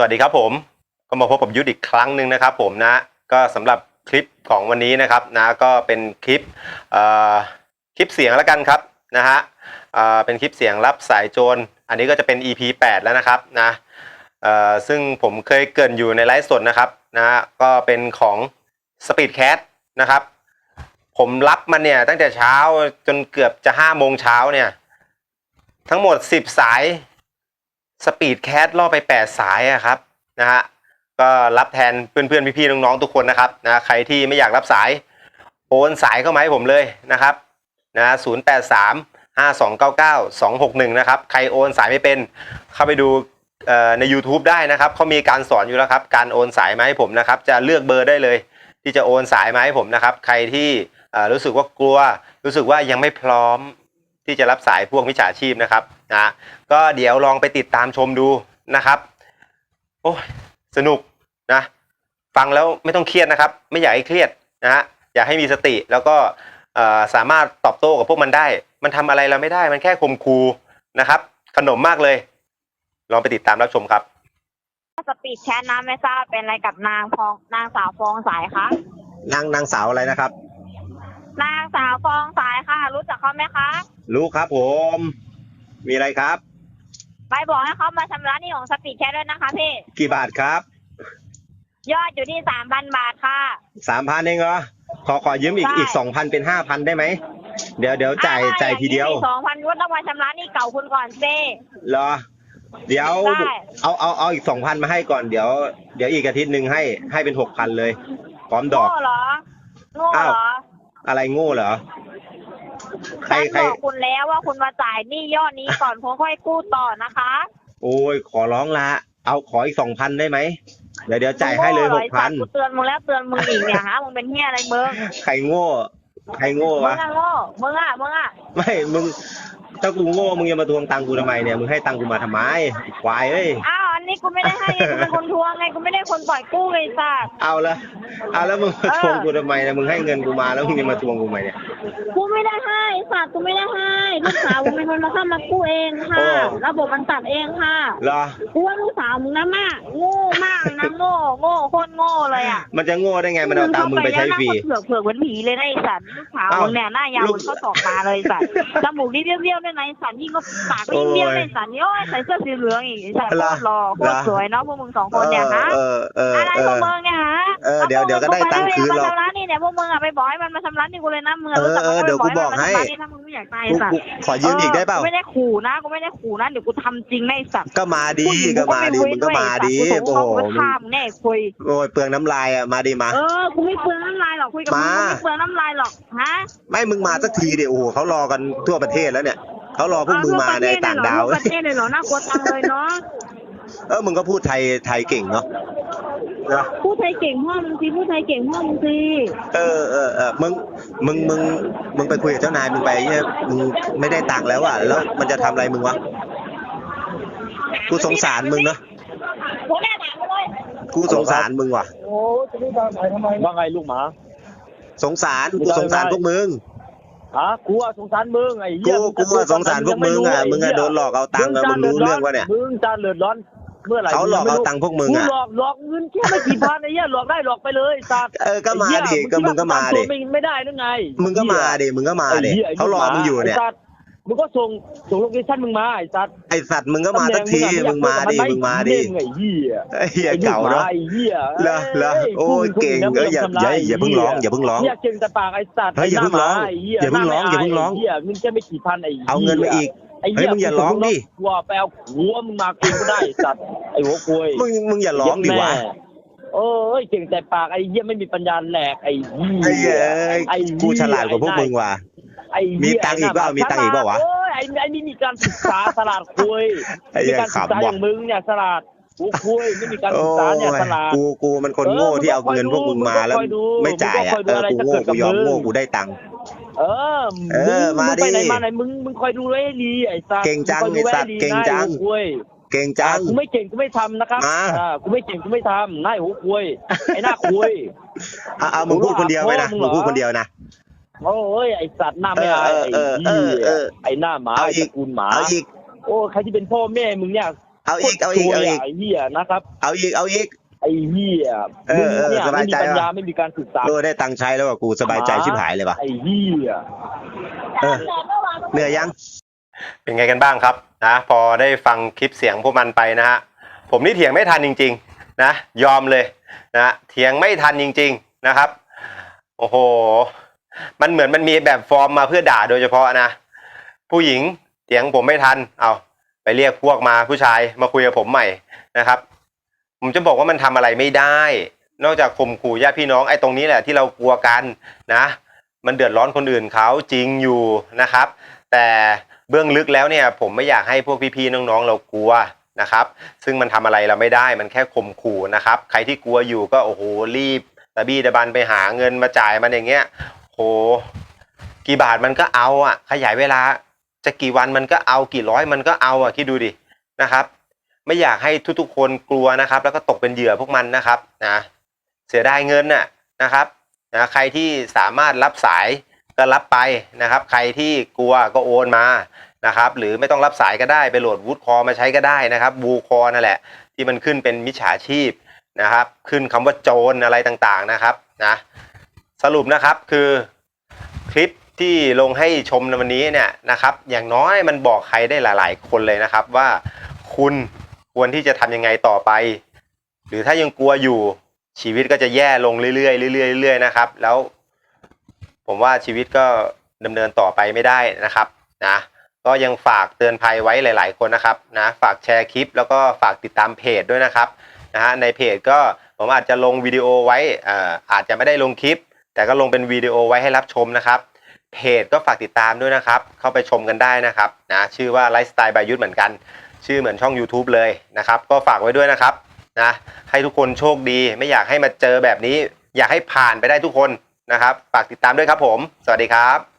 สวัสดีครับผมก็มาพบกับยุทธอีกครั้งหนึ่งนะครับผมนะก็สำหรับคลิปของวันนี้นะครับนะก็เป็นคลิปคลิปเสียงแล้วกันครับนะฮะเเป็นคลิปเสียงรับสายโจรอันนี้ก็จะเป็น EP 8 แล้วนะครับนะซึ่งผมเคยเกินอยู่ในไลฟ์สดนะครับนะฮะก็เป็นของ Speedcat นะครับ ผมรับมันเนี่ยตั้งแต่เช้าจนเกือบจะ5โมงเช้าเนี่ยทั้งหมด 10 สาย สปีดแคสล่อไป 8 สายอะครับนะฮะก็รับแทนเพื่อนๆพี่ๆน้องๆทุกคนนะครับนะใครที่ไม่อยากรับสายโอนสายเข้ามาให้ผมเลยนะครับนะศูนย์แปดสามห้าสองเก้าเก้าสองหกหนึ่งนะครับ ใครโอนสายไม่เป็นเข้าไปดูใน YouTube ได้นะครับเขามีการสอนอยู่แล้วครับ การโอนสายมาให้ผมนะครับ จะเลือกเบอร์ได้เลย ที่จะโอนสายมาให้ผมนะครับ ใครที่รู้สึกว่ากลัว รู้สึกว่ายังไม่พร้อมที่จะรับสายพวกมิจฉาชีพนะครับ นะก็เดี๋ยวลองไปติดตามชมดูนะครับ โอ้ยสนุกนะฟังแล้วไม่ต้องเครียดนะครับ ไม่อยากให้เครียดนะฮะอยากให้มีสติแล้วก็เอ่อสามารถตอบโต้กับพวกมันได้ มันทำอะไรเราไม่ได้มันแค่ข่มคูนะครับ ขนมมากเลย ลองไปติดตามรับชมครับสปีดแชทนะไม่ทราบเป็นอะไรกับนางฟองนางสาวฟองสายคะนางนางสาวอะไรนะครับ นางสาวฟองสายค่ะ รู้จักเขาไหมคะ รู้ครับผม มีอะไรครับ ไปบอกให้เขามาชำระหนี้ของสปีดแชทด้วยนะคะพี่ กี่บาทครับยอดอยู่ที่สามพันบาทค่ะ สามพันเองเหรอขอขอยืมอีกได้ อีกสองพันเป็นห้าพันได้ไหมเดี๋ยวเดี๋ยวจ่ายจ่ายทีเดียวสองพันก็ต้องมาชำระหนี้เก่าคุณก่อนเซ่เหรอ เดี๋ยวได้ เอาเอาเอาอีกสองพันมาให้ก่อนเดี๋ยวเดี๋ยวอีกอาทิตย์หนึ่งให้ให้เป็นหกพันเลยพร้อมดอก โง่เหรอโง่อ้าว เหรออะไรโง่เหรอ ใครฉันใคร บอกคุณแล้วว่าคุณมาจ่ายหนี้ยอดนี้ก่อนคุณค่อยกู้ต่อนะคะโอ้ยขอร้องละ เอาขออีกสองพันได้ไหมเดี๋ยวเดี๋ยวจ่ายให้เลยหโง่กรอพันไอ้สัตว์กูเตือนมึงแล้วเตือนมึงอีกเนี่ยฮะมึงเป็นเฮียอะไรมึงใครโง่ใครโง่มึวะงอะโง่มึงอะมึงอะไม่มึงถ้ากูโง่มึงจะมาทวงตังค์กูทำไมเนี่ยมึงให้ตังค์กูมาทำไมไอ้ควายเอ้ยอ้าวอันนี้ กูไม่ได้ให้ไงกูเป็นคนทวงไงกูไม่ได้คนปล่อยกู้ไงสัตว์เอาละเอาแล้วมึงมาเออทวงกูทำไมเนี่ยมึงให้เงินกูมาแล้วมึงจะมาทวงกูทำไมเนี่ย กูไม่ได้ให้สัตว์กูไม่ได้ให้ลูกสาวกูเป็นคนมาเข้ามากู้เองค่ะ โอ้ ระบบมันตัดเองค่ะเหรอ กูว่าลูกสาวมึงนะมากโง่มากนะโง่โง่โคตรโง่เลยอะมันจะโง่ได้ไงมันเอาตังค์มึงไปใช้ฟรีมึงเข้าไปแล้วหน้าคนเผือกเผือกเหมือนผีเลยนะไอ้สัตว์ลูกสาวอ้าวมึงเนี่ยหน้ายาวลูเหกมือนเขาตอกมาเลยไอ้สัตว์จมูกนี่เบี้ยวๆด้วยนะไอ้สัตว์ยิ่งก็ปากก็ยิ่งเบี้ยวเลยไอ้สัตว์นี่โอ้ยใส่เสื้อสีเหลืองอีกไอ้สัตว์โคตรหล่อโคตรสวยเนาะพวกมึงสองคนเนี่ยนะเออเอออะไรเอพวกอมึงเนี่ยฮะเออเดี๋ยวเดี๋ยวก็ได้ตังค์คืนหรอกมาชำระนี่เนี่ยพวกมึงอะไปบอกให้มันมาชำระนี่กูเลยนะมึงอะรู้จักเออเดี๋ยวกูบอกให้มันมาชำระนี่ถ้ามึงไม่อยากตายกูสัตกูว์ขอยืมอีกได้เปล่ากูไม่ได้ขู่นะกูไม่ได้ขู่นะเดี๋ยวกูทำจริงในะไอ้สัตว์ก็มาดีก็มาดีมึงก็มาดีโอ้โอ้โหโหกูฆ่ามึงแน่คุยโอ้ยเปลืองน้ำลายอะมาดีมาเออกูไม่เปลืองน้ำลายหรอกคุยกับมึงมากูไม่เปลืองน้ำลายหรอกฮะไม่มึงมาสักทีเดี๋ยวโอ้โหเขารอกันทั่วประเทศแล้วเนี่ยเขารอพวกมึงมาในต่างดาวทั่วประเทศเลยเหรอน่ากลัวจังเลยเนาะ เออมึงก็พูดไทยไทยเก่งเนาะนะพูดไทยเก่งพ่อมึงสิพูดไทยเก่งพ่อมึงสิเออเออเออมึงมึงมึงมึงไปคุยกับเจ้านายมึงไปเนี่ยมึงไม่ได้ตังค์แล้วอะแล้วมันจะทำอะไรมึงวะกูสงสารมึงเนาะโอ้แม่ถามมาเลยกูสงสารมึงว่ะ โอ้จะไม่ตามไปทำไมว่าไงลูกหมาสงสารกูสงสารพวกมึงฮะกูอะสงสารมึงไอ้กูเหี้ยกูว่าสงสารพวกมึงอะมึงอะโดนหลอกเอาตังค์อะมึงรู้เรื่องวะเนี่ย มึงจะเดือดร้อน เมื่อไหร่เขาหลอกเอาตังค์พวกมึงกูอะหลอกหลอกเงินแค่ไม่กี่พันไอ้เหี้ยหลอกได้หลอกไปเลยสัตว์เออก็มาไอ้ดิเหี้ยก็มึงก็มาดิคิว่ตตัวไม่ไม่ได้นึกไง มึงก็มาดิมึงก็มาดิไอ้หี้ยเขารอมึงอยู่เนี่ยไสัตว์มึงก็ส่งส่งโลเคชั่นมึงมาไอ้สัตว์ไอสัตว์มึงก็มาสักทีมึงมาดิมึงมาดิไอ้เหี้ยไอ้เหี้ยไอ้ลูเก่าเนาะไอ้เหี้ยเหรอเหรอโอ้ยเก่งเอ้ยอย่าอย่าอย่าเพิ่งร้องอย่าเพิ่งร้องเหี้ยเก่งแต่ปากไอ้สัตว์เฮ้ยอย่าเพิ่งร้องไเหี้ยอย่าเพิ่งร้องอย่าเพิ่งร้องไเหี้ยเงินแค่ไม่กี่พันไอ้หี้ยเอาเงินมาอีก ไอ้เฮ้ยมึงอย่าร้องดิกูว่าไปเอาหัวมึงมากินก็ได้สัตว์ไอ้หัวคุยมึงมึงอย่าร้องดิวะ เอ้ยเก่งแต่ปากไอ้เหี้ยไม่มีปัญญาแหลกไอ้เหี้ยไอ้เหี้ยเอ้ยไอ้เหี้ยกูฉลาดกว่าพวกมึงว่ะ ไอ้เหี้ยมีตังค์อีกเปล่ามีตังค์อีกเปล่าวะโอ้ยไอ้ไอ้นี่มีการศึกษาสลาดคุยไอ้เหี้มียการศึกษาขำว่ะอย่างมึงเนี่ยสลาดกูคุยไม่มีการโอ้ศึกษาเนี่ยยสลาด กูกูมันคนโง่ที่เอาเงินพวกมึงมาแล้วมึงก็คอยดูไม่จ่ายอะมึงก็เอคอยดูอกูโง่อะไรจะเกิดกับกูยอมมึงโง่กูได้ตังค์ เออเออมาดิงไปไหนมาไหนมึงมึงคอยดูไว้ให้ดีไอ้สัตว์เก่งจังมึคอยดูว้ไอ้สัตว์ให้ดีเก่งจังนายหัวคุยเก่งจังกูไม่เก่งกูไม่ทำนะครับมาอ่ากูไม่เก่งกูไม่ทำนายหัวคุยไอ้หน้าคุยเอาเอามึงพูดคนเดียวไหมนะมึมึงงเหรอพูดคนเดียวนะโอ้ยไอ้สัตว์หน้าไม่อายเออไอ้เออเอเหี้อเออยไอ้หน้าหมาเอาไอ้อีตกระกูลหมาเอาอีกโอ้ใครที่เป็นพ่อแม่มึงเนี่ยเอาอีกเอาอีกเอาอีกไอ้เหี้ยนะครับ เอาอีกเอาอีก ไอ้เหี้ยเอมึองเออเนี่ยสบาไม่ยมีใจปัญญาว่ะ ไม่มีการศึกษาเออได้ตังค์ใช้แล้วว่ะกูสบายใจชิบหายเลยว่ะไอ้เหี้ย เออเหนื่อยยัง เป็นไงกันบ้างครับนะพอได้ฟังคลิปเสียงพวกมันไปนะฮะผมนี่เถียงไม่ทันจริงๆนะยอมเลยนะเถียงไม่ทันจริง ๆนะครับ โอ้โห มันเหมือนมันมีแบบฟอร์มมาเพื่อด่าโดยเฉพาะนะ ผู้หญิงเถียงผมไม่ทันเอาไปเรียกพวกมาผู้ชายมาคุยกับผมใหม่นะครับ ผมจะบอกว่ามันทำอะไรไม่ได้ นอกจากข่มขู่ญาติพี่น้องไอ้ตรงนี้แหละที่เรากลัวกันนะ มันเดือดร้อนคนอื่นเขาจริงอยู่นะครับ แต่เบื้องลึกแล้วเนี่ย ผมไม่อยากให้พวกพี่ๆน้องๆ เรากลัวนะครับ ซึ่งมันทำอะไรเราไม่ได้มันแค่ข่มขู่นะครับ ใครที่กลัวอยู่ก็โอ้โหรีบตะบี้ตะบันไปหาเงินมาจ่ายมันอย่างเงี้ยโหกี่บาทมันก็เอาอะ ขยายเวลาจะกี่วันมันก็เอากี่ร้อยมันก็เอาอะคิดดูดินะครับ ไม่อยากให้ทุกๆ คนกลัวนะครับ แล้วก็ตกเป็นเหยื่อพวกมันนะครับนะเสียดายเงินน่ะนะครับนะใครที่สามารถรับสายก็รับไปนะครับ ใครที่กลัวก็โอนมานะครับ หรือไม่ต้องรับสายก็ได้ไปโหลดวูดคอมาใช้ก็ได้นะครับบูคอนั่นแหละ ที่มันขึ้นเป็นมิจฉาชีพนะครับ ขึ้นคำว่าโจรอะไรต่างๆนะครับนะสรุปนะครับคือคลิปที่ลงให้ชมในวันนี้เนี่ยนะครับ อย่างน้อยมันบอกใครได้หลาย ๆ คนเลยนะครับว่าคุณ ควรที่จะทำยังไงต่อไป หรือถ้ายังกลัวอยู่ชีวิตก็จะแย่ลงเรื่อยๆเรื่อยๆเรื่อยๆนะครับ แล้ว ผมว่าชีวิตก็ดำเนินต่อไปไม่ได้นะครับนะก็ยังฝากเตือนภัยไว้หลาย ๆ คนนะครับนะฝากแชร์คลิป แล้วก็ฝากติดตามเพจด้วยนะครับนะฮะในเพจก็ผมอาจจะลงวิดีโอไว้อ่าอาจจะไม่ได้ลงคลิป แต่ก็ลงเป็นวิดีโอไว้ให้รับชมนะครับ เพจก็ฝากติดตามด้วยนะครับ เข้าไปชมกันได้นะครับนะชื่อว่าไลฟ์สไตล์บายุทธเหมือนกัน ชื่อเหมือนช่อง YouTube เลยนะครับ ก็ฝากไว้ด้วยนะครับนะให้ทุกคนโชคดี ไม่อยากให้มาเจอแบบนี้ อยากให้ผ่านไปได้ทุกคนนะครับ ฝากติดตามด้วยครับผม สวัสดีครับ